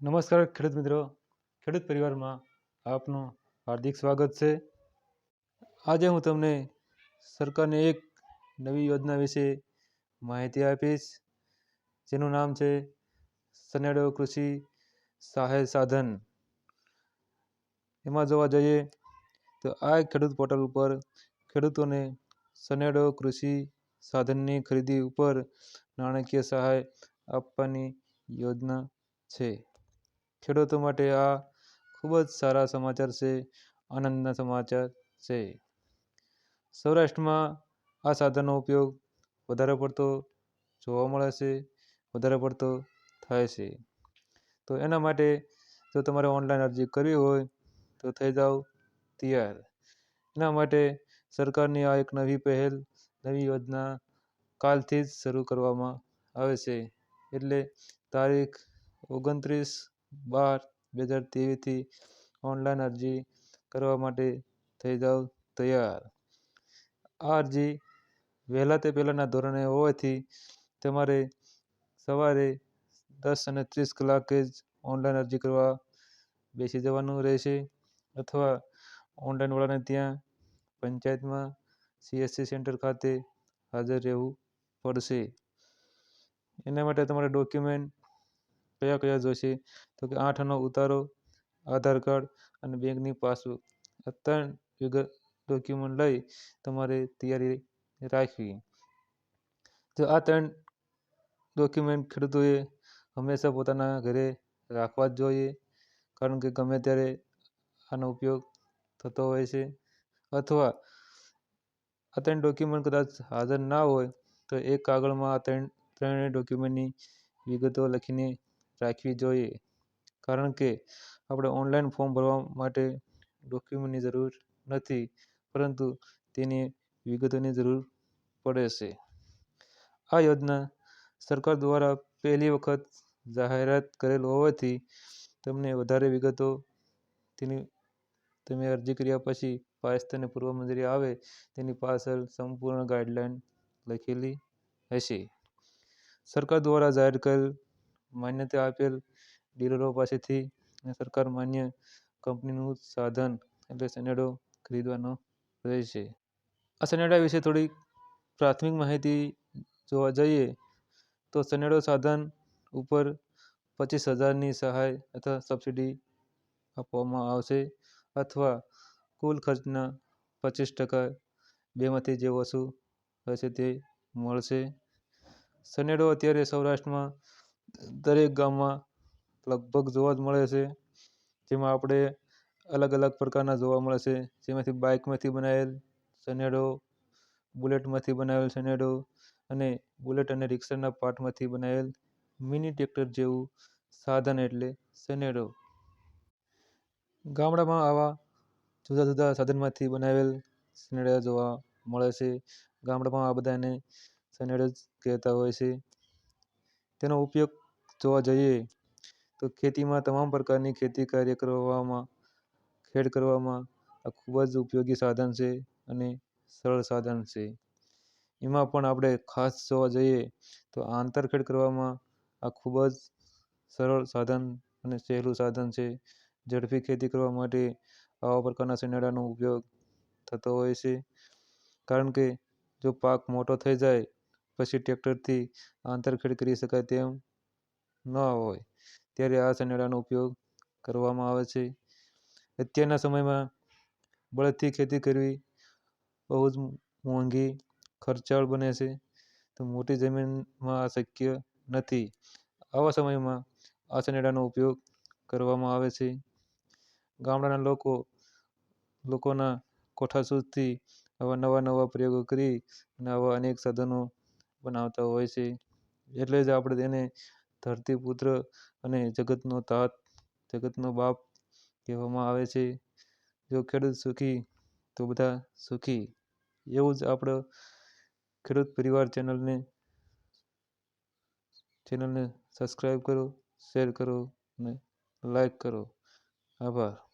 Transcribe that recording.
નમસ્કાર ખેડૂત મિત્રો. ખેડૂત પરિવારમાં આપનું હાર્દિક સ્વાગત છે. આજે હું તમને સરકારની એક નવી યોજના વિશે માહિતી આપીશ, જેનું નામ છે સનેડો કૃષિ સહાય સાધન. એમાં જોવા જઈએ તો આ ખેડૂત પોર્ટલ ઉપર ખેડૂતોને સનેડો કૃષિ સાધનની ખરીદી ઉપર નાણાકીય સહાય આપવાની યોજના છે. ખેડૂતો માટે આ ખૂબ જ સારા સમાચાર છે, આનંદના સમાચાર છે. સૌરાષ્ટ્રમાં આ સાધનનો ઉપયોગ વધારે પડતો જોવા મળે છે, વધારે પડતો થાય છે. તો એના માટે જો તમારે ઓનલાઈન અરજી કરવી હોય તો થઈ જાઓ તૈયાર. એના માટે સરકારની આ એક નવી પહેલ, નવી યોજના કાલથી જ શરૂ કરવામાં આવે છે. એટલે તારીખ ઓગણત્રીસ બાર બે હજાર ત્રેવીસથી ઓનલાઈન અરજી કરવા માટે થઈ જાઓ તૈયાર. આ અરજી વહેલા તે પહેલાંના ધોરણે હોવાથી તમારે સવારે દસ અને ત્રીસ કલાકે જ ઓનલાઈન અરજી કરવા બેસી જવાનું રહેશે અથવા ઓનલાઈનવાળાને ત્યાં પંચાયતમાં સીએસસી સેન્ટર ખાતે હાજર રહેવું પડશે. એના માટે તમારે ડોક્યુમેન્ટ કયા કયા જોઈશે તો કે આઠ આનો ઉતારો, આધાર કાર્ડ અને બેંકની પાસબુક. આ ત્રણ વિગત ડોક્યુમેન્ટ લઈ તમારે તૈયારી રાખવી. તો આ ત્રણ ડોક્યુમેન્ટ ખેડૂતોએ હંમેશા પોતાના ઘરે રાખવા જ જોઈએ, કારણ કે ગમે ત્યારે આનો ઉપયોગ થતો હોય છે. અથવા આ ત્રણ ડોક્યુમેન્ટ કદાચ હાજર ના હોય, તો એક કાગળમાં આ ત્રણ ત્રણેય ડોક્યુમેન્ટની વિગતો લખીને રાખવી જોઈએ. કારણ કે આપણે ઓનલાઈન ફોર્મ ભરવા માટે ડોક્યુમેન્ટની જરૂર નથી, પરંતુ તેની વિગતોની જરૂર પડે છે. આ યોજના સરકાર દ્વારા પહેલી વખત જાહેરાત કરેલ હોવાથી તમને વધારે વિગતો તેની, તમે અરજી કર્યા પછી પાસ પૂર્વ મંજૂરી આવે તેની પાછળ સંપૂર્ણ ગાઈડલાઈન લખેલી હશે. સરકાર દ્વારા જાહેર કરેલ માન્યતા આપેલ ડીલરો પાસેથી સરકાર માન્ય કંપનીનું સાધન એટલે સનેડો ખરીદવાનો રહેશે આ સનેડા વિશે થોડી પ્રાથમિક માહિતી જોવા જઈએ તો સનેડો સાધન ઉપર પચીસ હજારની સહાય અથવા સબસિડી આપવામાં આવશે અથવા કુલ ખર્ચના પચીસ ટકા બેમાંથી જે વસ્તુ હશે તે મળશે. સનેડો અત્યારે સૌરાષ્ટ્રમાં દરેક ગામમાં લગભગ જોવા જ મળે છે. જેમાં આપણે અલગ અલગ પ્રકારના જોવા મળે છે. જેમાંથી બાઇકમાંથી બનાવેલ સનેડો બુલેટમાંથી બનાવેલ સનેડો અને બુલેટ અને રિક્ષાના પાર્ટમાંથી બનાવેલ મિની ટ્રેક્ટર જેવું સાધન એટલે સનેડો ગામડામાં આવા જુદા જુદા સાધનમાંથી બનાવેલ સનેડા જોવા મળે છે. ગામડામાં આ બધાને સનેડો જ કહેતા હોય છે. તેનો ઉપયોગ જોવા જઈએ તો ખેતીમાં તમામ પ્રકારની ખેતી કાર્ય કરવામાં, ખેડ કરવામાં આ ખૂબ જ ઉપયોગી સાધન છે અને સરળ સાધન છે. એમાં પણ આપણે ખાસ જોવા જઈએ તો આંતરખેડ કરવામાં આ ખૂબ જ સરળ સાધન અને સહેલું સાધન છે. ઝડપી ખેતી કરવા માટે આવા પ્રકારના સનેડાનો ઉપયોગ થતો હોય છે. કારણ કે જો પાક મોટો થઈ જાય પછી ટ્રેક્ટરથી આંતરખેડ કરી શકાય તેમ ન હોય. ત્યારે આ સનેડાનો ઉપયોગ કરવામાં આવે છે. અત્યારના સમયમાં બળદથી ખેતી કરવી બહુ જ મોંઘી ખર્ચાળ બને છે. તો મોટી જમીનમાં આ શક્ય નથી. આવા સમયમાં આ સનેડાનો ઉપયોગ કરવામાં આવે છે. ગામડાના લોકો લોકોના કોઠા સુધી આવા નવા નવા પ્રયોગો કરી અને આવા અનેક સાધનો બનાવતા હોય છે. એટલે જ આપણે તેને ધરતીપુત્ર અને જગતનો તાત, જગતનો બાપ કહેવામાં આવે છે. જો ખેડૂત સુખી, તો બધા સુખી. એવું જ આપણે ખેડૂત પરિવાર ચેનલને ચેનલને સબસ્ક્રાઈબ કરો શેર કરો અને લાઈક કરો. આભાર.